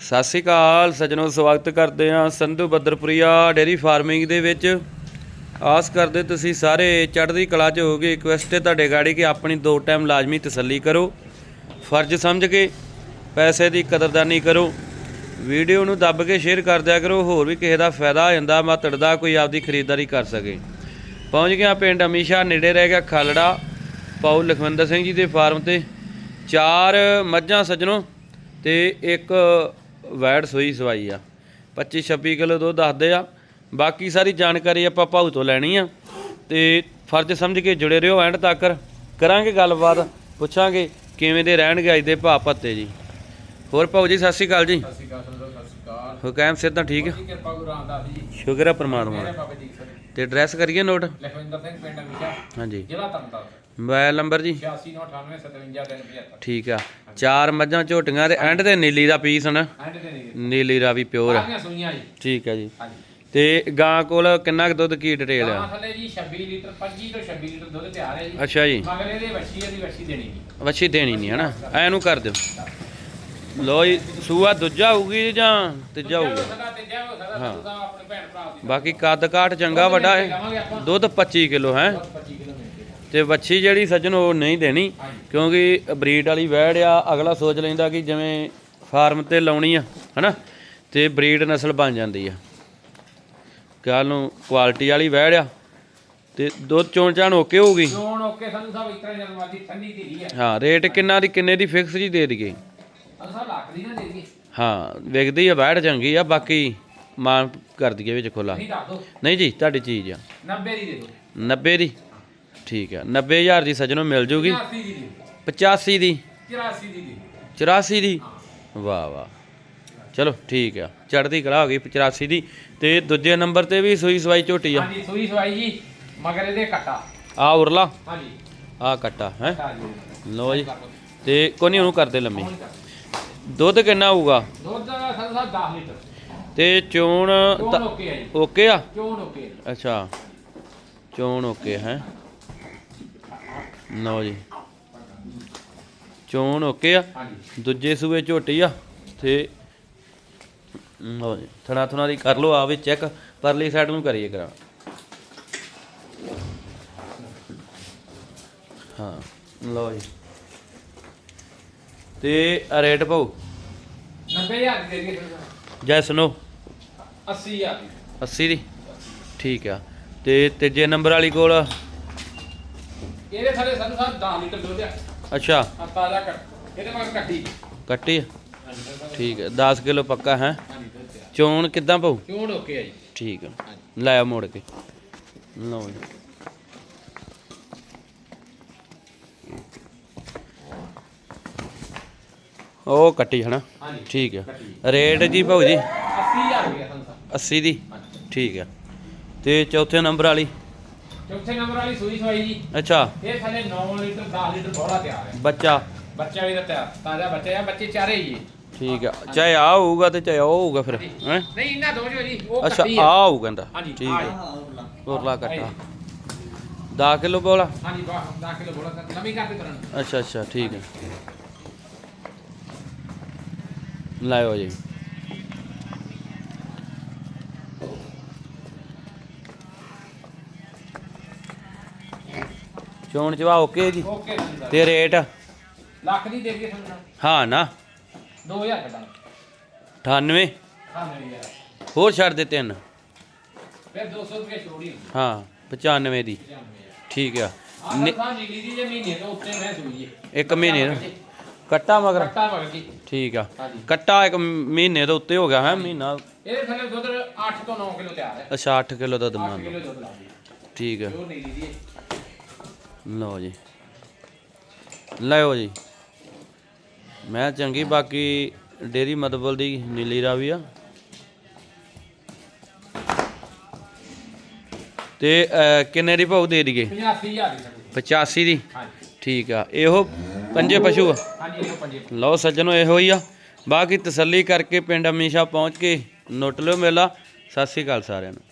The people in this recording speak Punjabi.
ਸਤਿ ਸ਼੍ਰੀ ਅਕਾਲ, ਸੱਜਣੋ, ਸਵਾਗਤ ਕਰਦੇ ਹਾਂ ਸੰਧੂ ਬੱਦਰਪੁਰੀਆ ਡੇਰੀ ਫਾਰਮਿੰਗ ਦੇ ਵਿੱਚ। ਆਸ ਕਰਦੇ ਤੁਸੀਂ ਸਾਰੇ ਚੜ੍ਹਦੀ ਕਲਾ 'ਚ ਹੋਗੇ ਰਿਕੁਐਸਟ ਹੈ ਤੁਹਾਡੇ ਗਾੜੀ ਕਿ ਆਪਣੀ ਦੋ ਟਾਈਮ ਲਾਜ਼ਮੀ ਤਸੱਲੀ ਕਰੋ। ਫਰਜ਼ ਸਮਝ ਕੇ ਪੈਸੇ ਦੀ ਕਦਰਦਾਨੀ ਕਰੋ। ਵੀਡੀਓ ਨੂੰ ਦੱਬ ਕੇ ਸ਼ੇਅਰ ਕਰ ਦਿਆ ਕਰੋ। ਹੋਰ ਵੀ ਕਿਸੇ ਦਾ ਫਾਇਦਾ ਹੋ ਜਾਂਦਾ ਮਾਤੜ ਦਾ ਕੋਈ ਆਪਦੀ ਖਰੀਦਦਾਰੀ ਕਰ ਸਕੇ। ਪਹੁੰਚ ਗਿਆ ਪਿੰਡ ਅਮੀਸ਼ਾ, ਨੇੜੇ ਰਹਿ ਗਿਆ ਖਾਲੜਾ। ਪਾਉ ਲਖਵਿੰਦਰ ਸਿੰਘ ਜੀ ਦੇ ਫਾਰਮ ਤੇ। ਚਾਰ ਮੱਝਾਂ, ਸੱਜਣੋ, ਤੇ ਇੱਕ ਵੈੜ ਸੋਈ ਸਵਾਈ ਆ। 25 26 ਕਿਲੋ ਦੁੱਧ ਦੱਸਦੇ ਆ। ਬਾਕੀ ਸਾਰੀ ਜਾਣਕਾਰੀ ਆਪਾਂ ਭਾਊ ਤੋਂ ਲੈਣੀ ਆ। ਤੇ ਫਰਜ਼ ਸਮਝ ਕੇ ਜੁੜੇ ਰਹੋ ਐਂਡ ਤੱਕ। ਕਰਾਂਗੇ ਗੱਲਬਾਤ ਪੁੱਛਾਂਗੇ ਕਿਵੇਂ ਦੇ ਰਹਿਣਗੇ ਅੱਜ ਦੇ ਭਾਅ ਭੱਤੇ ਜੀ। ਹੋਰ ਭਾਊ ਜੀ ਸਤਿ ਸ਼੍ਰੀ ਅਕਾਲ ਜੀ। ਸਤਿ ਸ਼੍ਰੀ ਅਕਾਲ ਸਤਿ ਸ਼੍ਰੀ ਅਕਾਲ। ਹੁਕਮ ਸਿਰ ਤਾਂ ਠੀਕ ਹੈ ਜੀ ਕਿਰਪਾ ਗੁਰੂ ਰਾਮਦਾਸ ਜੀ ਸ਼ੁਕਰ ਹੈ ਪ੍ਰਮਾਤਮਾ ਤੇ ਐਡਰੈਸ ਕਰੀਏ ਨੋਟ? ਲਖਵਿੰਦਰ ਸਿੰਘ ਪਿੰਡ ਅਮੀਸ਼ਾ ਹਾਂਜੀ। ਜ਼ਿਲ੍ਹਾ ਤਰਨਤਾਰਨ ਮੋਬਾਈਲ ਨੰਬਰ ਜੀ? 8698575375 ਠੀਕ ਆ। ਚਾਰ ਮੱਝਾਂ ਝੋਟੀਆਂ ਤੇ ਐਂਡ ਤੇ ਨੀਲੀ ਦਾ ਪੀਸ ਹਨ? ਐਂਡ ਤੇ ਨਹੀਂ ਨੀਲੀ ਰਾਵੀ ਪਿਓਰ ਆ। ਸਾਰੀਆਂ ਸੂਈਆਂ ਜੀ। ਠੀਕ ਆ ਜੀ। ਤੇ ਗਾਂ ਕੋਲ ਕਿੰਨਾ ਕੁ ਦੁੱਧ ਕੀ ਡਿਟੇਲ ਗਾਂ ਆ ਥੱਲੇ ਜੀ 26 ਲੀਟਰ 25 ਤੋਂ 26 ਲੀਟਰ ਦੁੱਧ ਤਿਆਰ ਹੈ ਜੀ। ਅੱਛਾ ਜੀ। ਮਗਰ ਇਹਦੇ ਵੱਛੀ ਦੇਣੀ ਜੀ। ਵੱਛੀ ਦੇਣੀ ਨਹੀਂ ਹਨਾ? ਐਨੂੰ ਕਰ ਦਿਓ। ਲੋ ਜੀ ਸੂਆ ਦੂਜਾ ਹੋਊਗੀ ਜਾਂ ਤੀਜਾ ਹੋਊਗਾ? ਹੋ ਦੀ ਬਾਕੀ ਕੱਦ ਕਾਠ ਚੰਗਾ ਵੱਡਾ ਹੈ। ਦੁੱਧ 25 ਕਿਲੋ ਹੈ। 25 ਕਿਲੋ ਮਿਲ ਕੇ ਤੇ ਵੱਛੀ ਜਿਹੜੀ ਸੱਜਣ ਉਹ ਨਹੀਂ ਦੇਣੀ ਕਿਉਂਕਿ ਬਰੀਡ ਵਾਲੀ ਵੈੜ ਆ ਅਗਲਾ ਸੋਚ ਲੈਂਦਾ ਕਿ ਜਿਵੇਂ ਫਾਰਮ ਤੇ ਲਾਉਣੀ ਆ ਹਨਾ? ਤੇ ਬਰੀਡ ਨਸਲ ਬਣ ਜਾਂਦੀ ਆ। ਕੱਲ ਨੂੰ ਕੁਆਲਿਟੀ ਵਾਲੀ ਵੈੜ ਆ ਤੇ ਦੁੱਧ ਚੋਣ ਚਾਣ ਓਕੇ ਹੋਊਗੀ? ਜੋਨ ਓਕੇ ਸਾਨੂੰ ਸਭ ਇਸ ਤਰ੍ਹਾਂ ਜਨ ਵਾਦੀ ਠੰਡੀ ਧੀਰੀ ਹੈ ਹਾਂ ਰੇਟ ਕਿੰਨਾ ਦੀ ਕਿੰਨੇ ਦੀ ਫਿਕਸ ਜੀ ਦੇ ਦਈਏ? ਸਭ ਲੱਖ ਦੀ ਨਾ ਦੇ ਦਈਏ। ਹਾਂ ਵਿਕਦੀ ਆ ਵੈੜ ਚੰਗੀ ਆ ਬਾਕੀ ਮਾਨ ਕਰ ਦਈਏ ਵਿੱਚ ਖੁੱਲਾ ਨਹੀਂ ਦੱਸ ਦੋ ਨਹੀਂ ਜੀ ਤੁਹਾਡੀ ਚੀਜ਼ ਆ। 90 ਦੀ ਦੇ ਦਿਓ। 90 ਦੀ? ਠੀਕ ਆ। 90000 ਦੀ ਸੱਜਣੋਂ ਮਿਲ ਜੂਗੀ। 80 ਦੀ। ਦੇ 85 ਦੀ। 84 ਦੀ ਦੇ। 84 ਦੀ? ਵਾਹ ਵਾਹ। ਚਲੋ ਠੀਕ ਆ। ਚੜ੍ਹਦੀ ਕਲਾ ਹੋ ਗਈ 85 ਦੀ। ਤੇ ਦੂਜੇ ਨੰਬਰ ਤੇ ਵੀ ਸੂਈ ਸਵਾਈ ਝੋਟੀ ਆ। ਹਾਂਜੀ ਸੂਈ ਸਵਾਈ ਜੀ ਮਗਰ ਇਹਦੇ ਕੱਟਾ। ਆ ਉਰਲਾ? ਹਾਂਜੀ। ਆ ਕੱਟਾ ਹੈ? ਲੋ ਜੀ। ਤੇ ਕੋਨੀ ਉਹਨੂੰ ਕਰਦੇ ਲੰਮੀ। ਦੁੱਧ ਕਿੰਨਾ ਹੋਊਗਾ? ਦੁੱਧ ਸਾਹਿਬ 10 ਲੀਟਰ। ਤੇ ਚੋਣ ਓਕੇ ਹੈ ਆ? ਚੋਣ ਓਕੇ ਹੈ। ਅੱਛਾ। ਚੋਣ ਓਕੇ ਹੈ? ਲਓ ਜੀ। ਚੋਣ ਓਕੇ ਆ। ਦੂਜੇ ਸੂਏ ਝੋਟੀ ਆ। ਤੇ ਲਓ ਜੀ ਥਣਾ ਥਣਾ ਦੀ ਕਰ ਲਓ ਆ ਵੀ ਚੈੱਕ ਪਰਲੀ ਸਾਈਡ ਨੂੰ ਕਰੀਏ ਕਰਾ। ਹਾਂ ਲਓ ਜੀ। ਤੇ ਰੇਟ ਪਾਉ 90000 ਦੀ ਦੇ ਜੈ ਸੁਨੋ। 80000 ਦੀ। 80 ਦੀ? ਠੀਕ ਆ। ਤੇ ਤੀਜੇ ਨੰਬਰ ਵਾਲੀ ਕੋਲ ਇਹਦੇ ਥੱਲੇ ਸਾਨੂੰ ਸਾਹਿਬ 10 ਲੀਟਰ ਦੁੱਧ ਆ। ਅੱਛਾ। ਤਾਜ਼ਾ ਕੱਟ ਇਹਦੇ ਮਗਰ ਕੱਟੀ ਕੱਟੀ ਆ? ਠੀਕ ਹੈ 10 ਕਿਲੋ ਪੱਕਾ ਹੈ? ਚੋਣ ਕਿੱਦਾਂ ਪਾਉ ਚੋਣ ਓਕੇ ਹੈ ਜੀ। ਠੀਕ ਆ। ਲਾਇਆ ਮੋੜ ਕੇ। ਲਓ ਜੀ। ਉਹ ਕੱਟੀ ਹਨਾ? ਠੀਕ ਆ। ਕੱਟੀ ਰੇਟ ਜੀ ਭਾਊ ਜੀ? 80000 ਰੁਪਏ ਸਾਨੂੰ ਸਾਹਿਬ 80 ਦੀ? ਠੀਕ ਆ। ਤੇ ਚੌਥੇ ਨੰਬਰ ਵਾਲੀ? ਚੌਥੇ ਨੰਬਰ ਵਾਲੀ ਸੂਈ ਸਵਾਈ ਜੀ। ਅੱਛਾ। ਇਹ ਥੱਲੇ 9 ਲੀਟਰ 10 ਲੀਟਰ ਬੋਲਾ ਤਿਆਰ ਹੈ। ਬੱਚਾ। ਬੱਚਾ ਵੀ ਤਾਂ ਤਿਆਰ ਤਾਜ਼ਾ ਬੱਚੇ ਆ ਬੱਚੇ ਚਾਰੇ ਹੀ ਹੈ। ਠੀਕ ਆ ਚਾਹੇ ਆ ਹੋਊਗਾ ਤੇ ਚਾਹੇ ਉਹ ਹੋਊਗਾ ਫਿਰ ਹੈ? ਨਹੀਂ ਇਹਨਾਂ ਦੋ ਜੋ ਜੀ ਉਹ ਅੱਛਾ ਕੱਟੀ ਆ ਹੈ ਹੋਊ ਕਹਿੰਦਾ ਹਾਂਜੀ ਠੀਕ ਆ ਆ। ਉਰਲਾ ਕੱਟਾ। 10 ਕਿਲੋ ਬੋਲਾ ਹਾਂਜੀ 10 ਕਿਲੋ ਬੋਲਾ ਸਰ ਨਵੀਂ ਕਰਦੇ ਤੁਰਨ ਅੱਛਾ ਅੱਛਾ ਠੀਕ ਹੈ। ਲਾਇਓ ਜੀ। ਚੋਣ ਚਵਾ ਓਕੇ ਜੀ। ਓਕੇ ਤੇ ਰੇਟ? ਲੱਖ ਦੀ ਦੇ ਦਈਏ ਤੁਹਾਨੂੰ। ਹਾਂ ਨਾ। 2000 ਕੱਢਾਂ 98 ਹਾਂ ਮੇਰੀ ਯਾਰ ਹੋਰ ਛੱਡ ਦੇ ਤਿੰਨ ਫਿਰ 200 ਰੁਪਏ ਛੋੜੀ ਹਾਂ 95 ਦੀ। 95 ਠੀਕ ਆ। ਆਹ ਨਿ- ਤਾਂ ਨੀਲੀ ਦੀ ਜੇ ਮਹੀਨੇ ਤੋਂ ਉੱਤੇ ਮੈਂ ਸੂਈ ਹੈ। ਇੱਕ ਮਹੀਨੇ ਦਾ? ਕੱਟਾ ਮਗਰ? ਕੱਟਾ ਮਗਰ ਜੀ ਠੀਕ ਆ। ਹਾਂਜੀ। ਕੱਟਾ ਇੱਕ ਮਹੀਨੇ ਤੋਂ ਉੱਤੇ ਹੋ ਗਿਆ ਹੈ ਮਹੀਨਾ। ਇਹਦੇ ਥੱਲੇ ਦੁੱਧ 8 ਤੋਂ 9 ਕਿਲੋ ਤਿਆਰ ਹੈ। ਅੱਛਾ 8 ਕਿਲੋ ਦਾ 8 ਦਮਾਨ ਕਿਲੋ ਦੁੱਧ ਲਾ ਦੀ ਠੀਕ ਆ। ਨੀਲੀ ਦੀ ਹੈ। ਲਓ ਜੀ। ਲਓ ਜੀ। ਮੈਂ ਚੰਗੀ ਬਾਕੀ ਡੇਰੀ ਮਦਬਲ ਦੀ ਨੀਲੀ ਰਾਵੀ ਆ। ਤੇ ਅਹ, ਕਿੰਨੇ ਦੀ ਭਾਉ ਦੇ ਦਈਏ? 85000 ਦੀ ਸਰ। 85 ਦੀ? ਹਾਂਜੀ। ਠੀਕ ਆ। ਇਹੋ ਪੰਜੇ ਪਸ਼ੂ ਆ? ਹਾਂਜੀ ਇਹ ਪੰਜੇ ਲਓ ਸੱਜਣੋ ਇਹੋ ਹੀ ਆ। ਬਾਕੀ ਤਸੱਲੀ ਕਰਕੇ ਪਿੰਡ ਅਮੀਸ਼ਾ ਪਹੁੰਚ ਕੇ ਨੋਟ ਲਿਓ ਮੇਲਾ। ਸਤਿ ਸ੍ਰੀ ਅਕਾਲ ਸਾਰਿਆਂ ਨੂੰ।